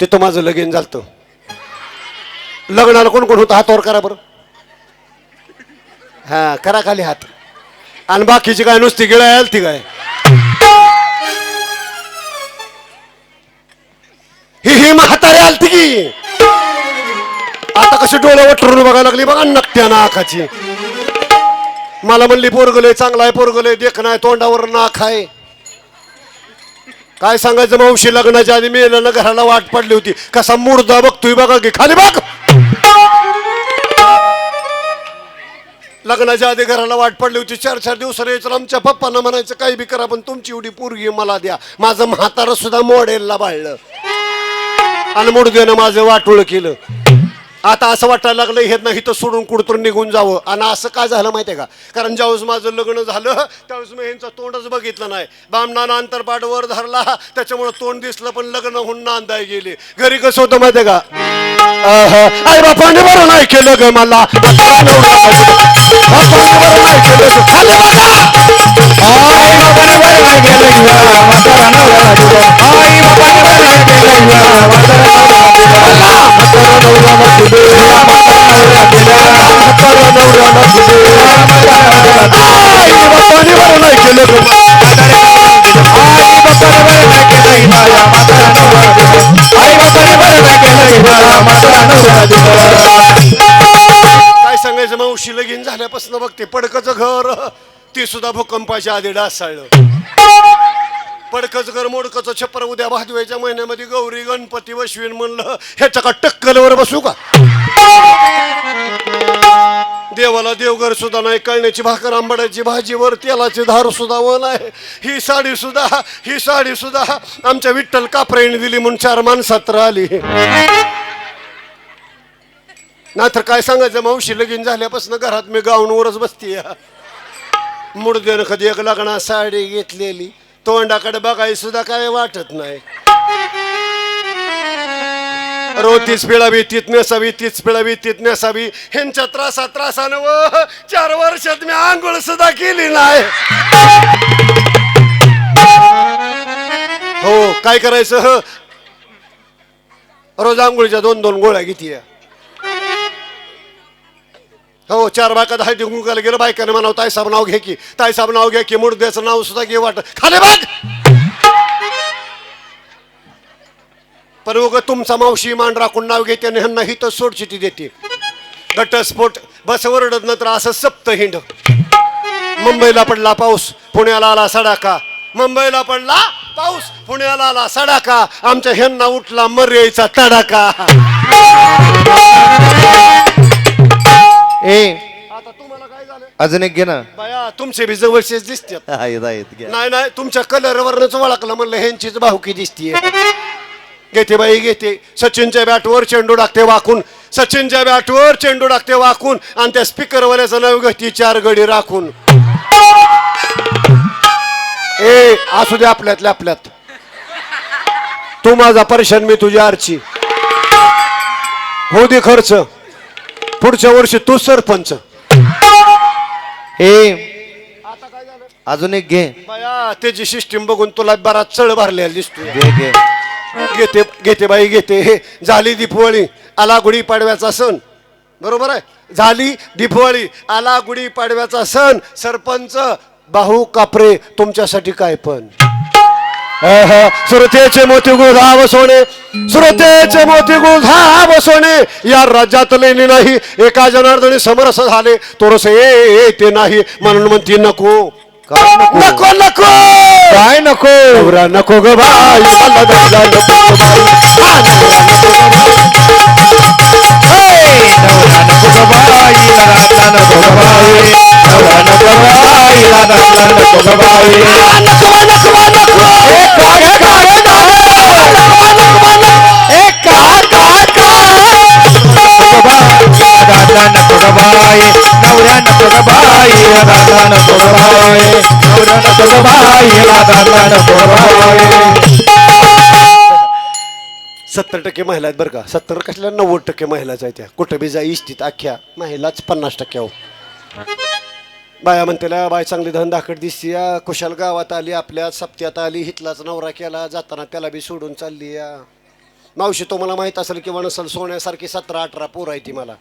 तिथं माझं लगीन झालतं. लग्नाला कोण कोण होतं? हातावर करा बरं. हा करा खाली हात. आणि बाकीची काय नुसती गिळाय आली ती काय? ही ही म्हातारी आलती की. आता कशी डोळे वटरून बघायला लागली बघा नकट्या नाकाची. मला म्हणली पोरगले चांगला आहे पोरगले देख नाही तोंडावर नाक आहे. काय सांगायचं मावशी लग्नाच्या आधी मी ना घराला वाट पडली होती. कसा मुर्दा बघतोय बघा की खाली बघ! लग्नाच्या आधी घराला वाट पडली होती चार चार दिवस यायचं आमच्या पप्पांना म्हणायचं काही बी करा पण तुमची एवढी पोरगी मला द्या. माझं म्हातारं सुद्धा मॉडेलला बाळलं. आणि मुडद्यानं माझं वाटोळ केलं. आता असं वाटायला लागलं हे नाही तर सोडून कुठतून निघून जावं. आणि असं काय झालं माहितीये का? कारण ज्यावेळेस माझं लग्न झालं त्यावेळेस मी ह्यांचं तोंडच बघितलं नाही. बामणानं अंतरपाठ वर धरला त्याच्यामुळे तोंड दिसलं पण लग्न होऊन नांदाय गेले. घरी कसं होतं माहितीये का? आई बापाने बरं नाही केलं ग मला. काय सांगायचं मग? लगीन झाल्यापासून बघते पडकचं घर. ते सुद्धा भूकंपाच्या आधी डासाळलं पडकच घर मोडकचं छप्पर उद्या भादव्याच्या महिन्यामध्ये गौरी गणपती वश्विन म्हणलं ह्याच्या का टक्कलवर बसू का? देवाला देवघर सुद्धा नाही कळण्याची भाकर आंबाड्याची भाजीवर तेलाची धार सुद्धा वन आहे. ही साडी सुद्धा ही साडी सुद्धा आमच्या विठ्ठल कापरेने दिली म्हणून चार माणसात आली नाहीतर काय सांगायचं मावशी लगीन झाल्यापासून घरात मी गाऊनवरच बसते मुडद्यानं कधी एक लग्नात साडी घेतलेली. तोंडाकडे बघाय सुद्धा काय वाटत नाही. रोज तीच पिळावी तीच नेसावी तीच पिळावी तीच नेसावी. ह्यांच्या त्रासा त्रासानं व चार वर्षात मी आंघोळ सुद्धा केली नाही. हो काय करायचं? रोज आंघोळीच्या दोन दोन गोळ्या घेतल्या हो चार बायका दहा कुंकाला गेलं बायकाने म्हणावं ताईसाहेब नाव घे की. ताईसाहेब नाव घे की. मुर्द्याचं नाव सुद्धा घे वाट. खाले बाग पण उगं तुमचा मावशी मान राखून नाव घेते आणि ह्यांना ही तर सोडचिटी देते. घटस्फोट बस वरडत नंतर असं सप्त हिंड. मुंबईला पडला पाऊस पुण्याला आला सडाका. मुंबईला पडला पाऊस पुण्याला आला सडाका. आमच्या ह्यांना उठला मर्यायचा तडाका. ए. आता तुम्हाला काय झालं? अजून एक घे ना. बाया तुमचे बी जवळचेच दिसतात. आहेत आहेत घ्या. नाही नाही तुमच्या कलरवरच ओळखलं म्हणलं ह्यांचीच भावकी दिसतीये. घेते बाई घेते. सचिनच्या बॅटवर चेंडू टाकते वाकून. सचिनच्या बॅटवर चेंडू टाकते वाकून. आणि त्या स्पीकरवाल्याचं नाव घेते चार गडी राखून. ए असू दे आपल्यातल्या आपल्यात. तू माझा परेशान मी तुझी आरची. हो दे खर्च. पुढच्या वर्षी तू सरपंच ए अजून एक घे. बाया त्याची सिस्टीम बघून तुला बराच चढ भरलेला दिसतोय. घे घे. घेते घेते बाई घेते. हे झाली दीपवळी आला गुढी पाडव्याचा सण. बरोबर आहे? झाली दीपवळी आला गुढी पाडव्याचा सण. सरपंच बाहू कापरे तुमच्यासाठी काय पण. सुरतेचे मोती गुळधाव सोने सुरतेचे मोती गुळधाव सोने. या राज्यात लेणी नाही एका जनार्दनी समरस झाले. तोरस ये ते नाही म्हणून म्हणती नको. नको? नको नको! काय नको? नवरा नको ग बाई नवरा नको ग बाई. सत्तर टक्के महिला आहेत बरं का. सत्तर कसल्या नव्वद टक्के महिलाच आहेत त्या कुठं बी जा इष्टीत अख्ख्या. महिलाच पन्नास टक्के हो. बाया म्हणतेला बाय चांगली धंदाकड दिसती या कुशाल गावात आली आपल्या सप्त्यात आली हितलाच नवरा केला जाताना त्याला बी सोडून चालली या मावशी तुम्हाला माहीत असेल किंवा नसेल सोन्यासारखी सतरा अठरा पोर आहे ती मला.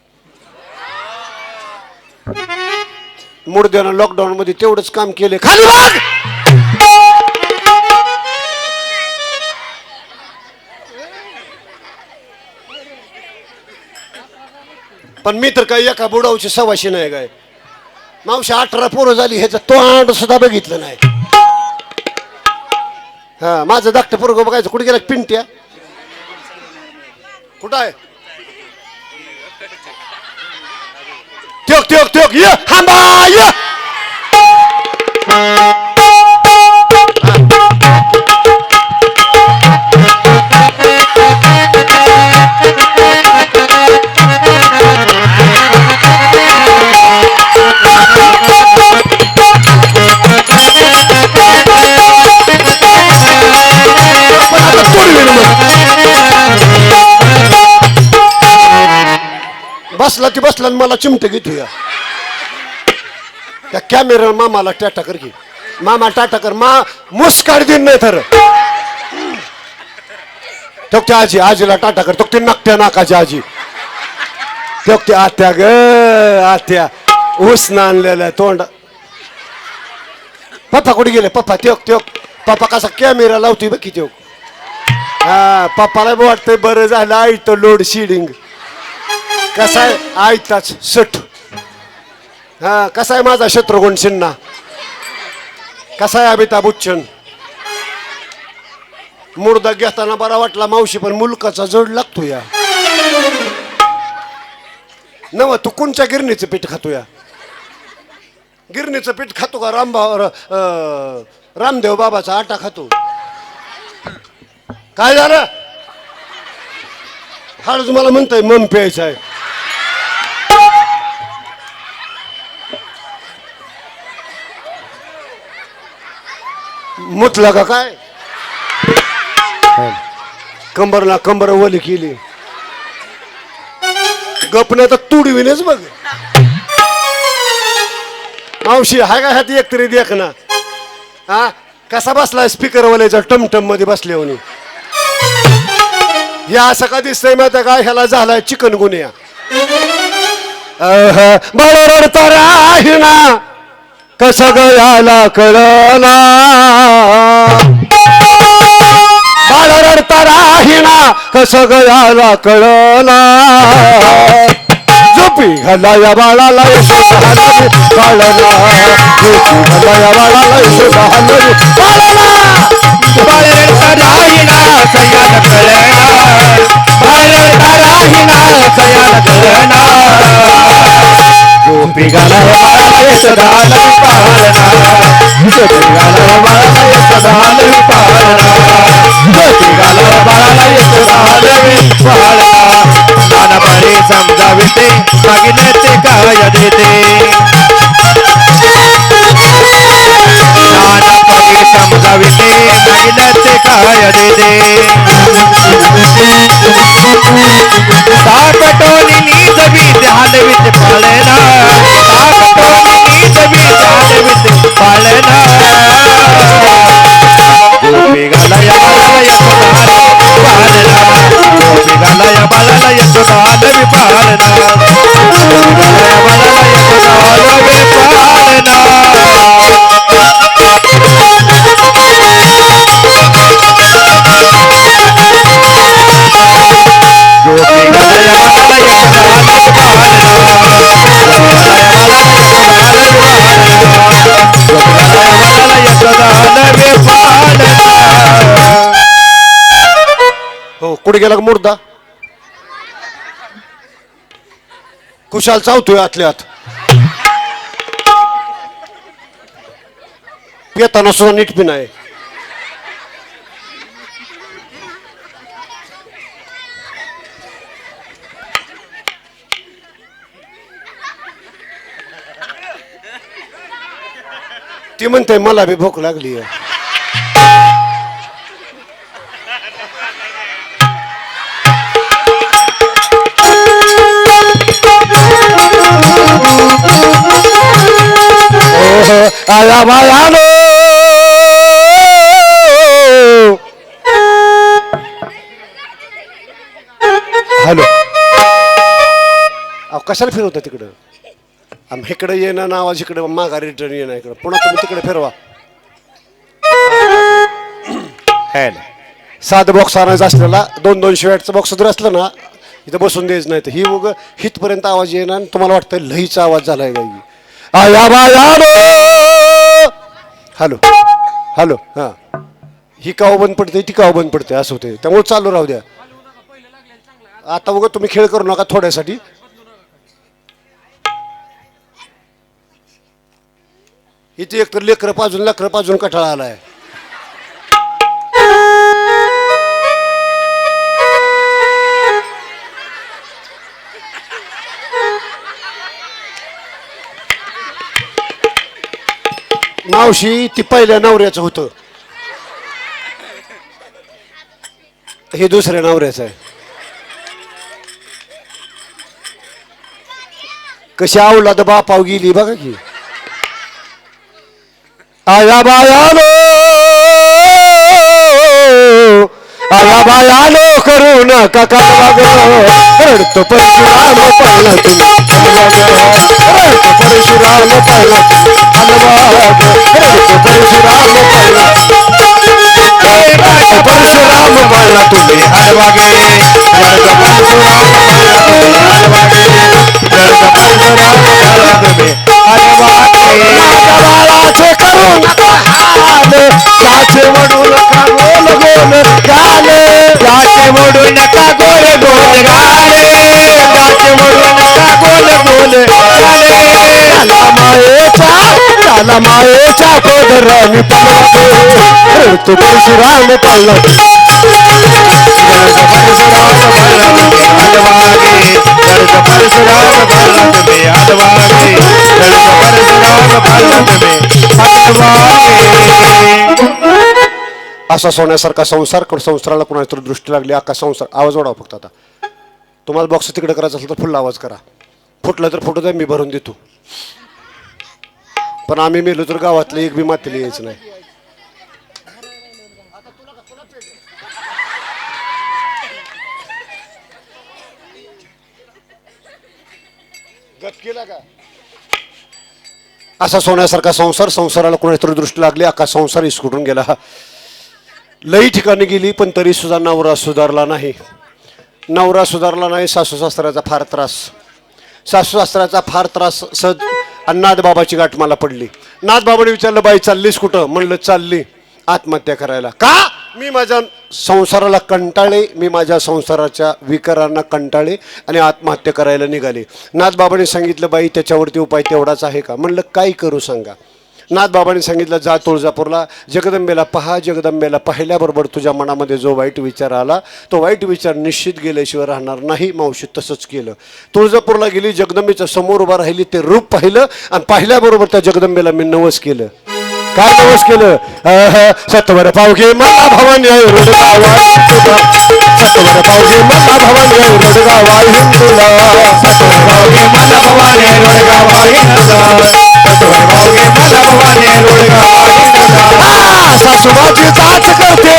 मुडद्यानं लॉकडाऊन मध्ये तेवढंच काम केले खाली वाग पण मी तर काही एका बुडावची सवाशी नाही काय मावशी अठरा पोरं झाली ह्याचं तोंड सुद्धा बघितलं नाही. हा माझं धाकटं पोरग बघायचं. कुठे गेला? पिंट्या. कुठं आहे? त्योक त्योक त्योक ये हांबा ये. मला चिमट घेतूया त्या कॅमेरा मामाला टाटा कर घे मामा टाटा कर मा मुस्काड दिन नाही तर. तो त्या आजी आजीला टाटा कर तो ती नाकाची आजी. तो ते आत्या ग आत्या. ऊस आणलेला तोंड. पप्पा कुठे गेले? पप्पा त्योक त्योक पप्पा कसा कॅमेरा लावतोय बघ की त्योक हा पप्पाला वाटतंय बरं झालं आयतं लोड शिडिंग कसा आहे आयताच सट. हा कसा आहे माझा शत्रुघ्न सिन्हा? कसा आहे अमिताभ बच्चन? मुर्दा घेताना बरा वाटला मावशी पण मुलकाचा जड लागतो या. नव तू कोणच्या गिरणीचं पीठ खातो या? गिरणीचं पीठ खातो का रामभाव रामदेव बाबाचा आटा खातो? काय झालं? हळूच मला म्हणतंय मम प्यायचं आहे मुतला का काय? कंबरला कंबर वली केली. गपने तर तुडविनेच बघ. मावशी हाय का ह्यात एक तरी देख ना हा? कसा बसलाय स्पीकर वाल्याच्या टमटममध्ये बसले होणे या असं का दिसतंय माहिती का? ह्याला झालाय चिकन गुन्ह्या. तर आहे ना? कसं गयाला कळला बाळ रडता राहिना कसं गयाला कळला झोपी घाला या बाळाला बाळाला झोपी घाला या बाळाला बाळाला बाळरडता राहिना సదాలు పాలన గల బాలయ సదాలు పాలన గల బాలయ సదాలు పాలన మన బలి సంగవితే మగిలెత్తి కాయదితే बाळाला यशोदा कुशाल चावतोय आतल्यात. येताना सुद्धा नीट पिन आहे ती म्हणते मला बी भूक लागली आहे हॅलो अहो कशाला फिरवता तिकडं आम्ही इकडे येणं नावाज इकडे माघारी रिटर्न येणं इकडं पुन्हा तुम्ही तिकडे फिरवा हॅलो साधं बॉक्स आणायचं असलेला दोन दोनशे वॅटचं बॉक्स जर असलं ना इथं बसून द्यायचं नाही तर ही उग हितपर्यंत आवाज येणार आणि तुम्हाला वाटतं लईचा आवाज झाला आहे गाई हॅलो हॅलो हां. ही काव बंद पडते ती काव बंद पडते असं होते त्यामुळे चालू राहू द्या. आता उगा तुम्ही खेळ करू नका थोड्यासाठी. इथे एक तर लेकरं पाजून लेकरं पाजून कटाळा आलाय. मावशी ती पहिल्या नवऱ्याचं होतं. हे दुसऱ्या नवऱ्याचं आहे. कशी आवलाद बापाव गेली बघा की. आया बायानो आया बायानो करू नका कालवा ग रडतो आलो पहिला तुम्ही परशुराम पहिला रडतो परशुराम पहिला परशुराम पहिला तुम्ही हलवागे परशुराम पहिला परशुराम करू नका हाल त्याचे नका गोल गोल. गाले त्याचे म्हणून नका गोल गोल गाले. त्याला मायेच्या कोदराने तो परशुराम पाला परशुराम परशुराम तुम्ही परशुराम तुम्ही असा सोन्यासारखा संसार संसाराला कोणाची तरी दृष्टी लागली अख्खा संसार. आवाज वाढवा फक्त आता. तुम्हाला बॉक्स तिकडे करायचं असेल तर फुल आवाज करा. फुटलं तर फोटो द्या मी भरून देतो. पण आम्ही मेलो तर गावातलं एक बी मातेली यायचं नाही. असा सोन्यासारखा संसार संसाराला कोणाची तरी दृष्टी लागली अख्खा संसार इसकुटून गेला. लई ठिकाणी गेली पण तरी सुद्धा नवरा सुधारला नाही. नवरा सुधारला नाही सासू सासऱ्याचा फार त्रास. सासू सासऱ्याचा फार त्रास सद आणि नाथबाबाची गाठ मला पडली. नाथबाबाने विचारलं बाई चाललीस कुठं? म्हणलं चालली. आत्महत्या करायला. का? मी माझ्या संसाराला कंटाळे मी माझ्या संसाराच्या विकारांना कंटाळे आणि आत्महत्या करायला निघाले. नाथबाबाने सांगितलं बाई त्याच्यावरती उपाय तेवढाच आहे का? म्हणलं काय करू सांगा. नाथबाबांनी सांगितलं जा तुळजापूरला जगदंबेला पहा जगदंबेला पाहिल्याबरोबर तुझ्या मनामध्ये जो वाईट विचार आला तो वाईट विचार निश्चित गेल्याशिवाय राहणार नाही मावशी तसंच केलं. तुळजापूरला गेली जगदंबेच्या समोर उभा राहिली ते रूप पाहिलं आणि पाहिल्याबरोबर त्या जगदंबेला मी नवस केलं. काय नवस केलं? सत्वर पावघे मला भवानी आहे सत्वर पावघे मला भवानी आहे रुडगावा हिंदुला. सत्वर पावघे मला भवानी रोडगा वाहिनला भवाने रोडगा वाहिनला आ, सासू माझी जाच करते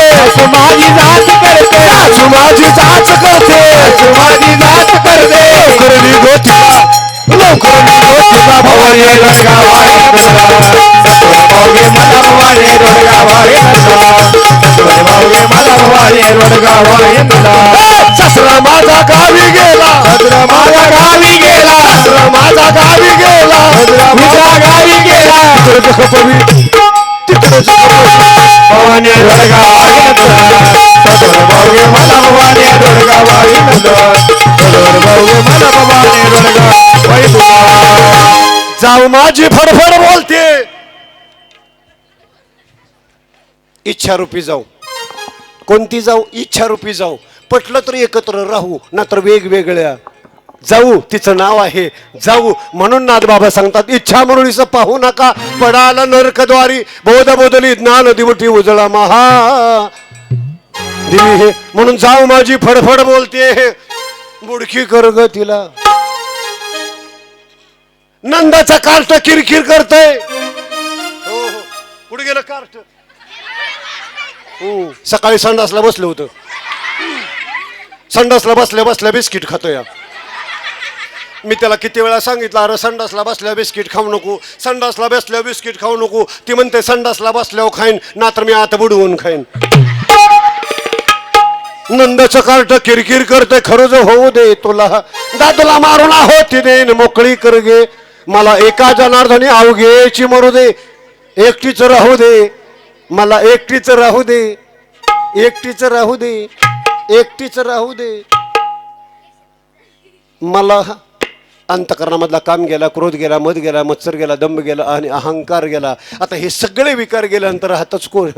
माझी जात करते सासू माझी जाच करते माझी जात करते लवकर निघो तिला लवकर निघो तिला भवानी भवाने रोडगा वाहिनला सत्वर भाऊगे मला भवाने रोडगा वाहिनला सत्वर भाऊगे मला भवाने रोडगा वाहिनला ससरा माझा गावी गेला। सदरा माझ्या गावी गेला ससरा माझा गावी तिकडे दुःख पवी तिकडे दुःख पवी भवाने रोडगा वाहिनला सत्वर भाऊगे मला भवाने रोडगा वाहिनला सत्वर भाऊगे मला भवाने रोडगा वाहिनला जाऊ माझी फडफड बोलते. इच्छारूपी जाऊ. कोणती जाऊ? इच्छारूपी जाऊ. पटलं तर एकत्र राहू नाहीतर वेगवेगळ्या. जाऊ तिचं नाव आहे जाऊ. म्हणून नाथबाबा सांगतात इच्छा म्हणून पाहू नका. पडाला नरकद्वारी बोध बोधली ज्ञान दिवटी उजळा महा. हे म्हणून जाऊ माझी फडफड बोलते बुडकी कर ग तिला. नंदाचा कार्ट किरकिर करतय. हो हो. कुठे गेलं कार्ट? हम्म, सकाळी संडासला बसलं होतं. संडासला बसल्या बसल्या बिस्किट खातोय मी त्याला किती वेळा सांगितलं अरे संडासला बसल्या बिस्किट खाऊ नको संडासला बसल्या बिस्किट खाऊ नको. ती म्हणते संडासला बसल्यावर खाईन ना तर मी आता बुडवून खाईन. नंदाचं कार्ट किरकिर करते खरंच होऊ दे तुला दादूला मारून हो तिने मोकळी कर गे. मला एका जनार्दनी अवघेची मरू दे. एकटीच राहू दे. मला एकटीच राहू दे. एकटीच राहू दे. एकटीच राहू दे. मला अंतकरणामधला काम गेला क्रोध गेला मध गेला मत्सर गेला दंभ गेला आणि अहंकार गेला. आता हे सगळे विकार गेल्यानंतर राहतच कोण?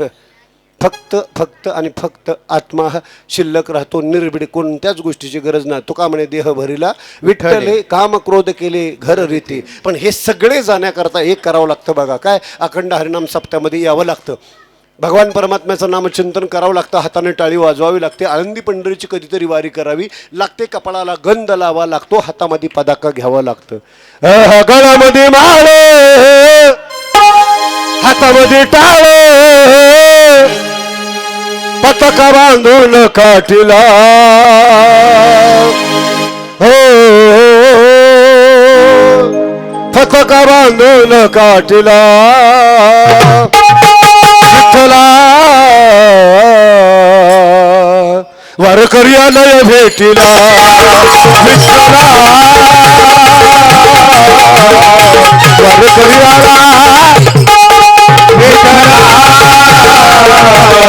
फक्त फक्त आणि फक्त आत्मा हा शिल्लक राहतो निर्भीड कोणत्याच गोष्टीची गरज नाही. तुका म्हणे देह भरिला विठ्ठले काम क्रोध केले घर रीती. पण हे सगळे जाण्याकरता एक करावं लागतं बघा. काय? अखंड हरिनाम सप्त्यामध्ये यावं लागतं. भगवान परमात्म्याचं नामचिंतन करावं लागतं हाताने टाळी वाजवावी लागते आनंदी पंढरीची कधीतरी वारी करावी लागते कपाळाला गंध लावा लागतो हातामध्ये पदाका घ्यावा लागतं गळामध्ये माळ हातामध्ये टाळ पताका बांधून काठीला हो पताका बांधून काठीला वारकरी आलय भेटीला. विठ्ठला वारकर्याला. आला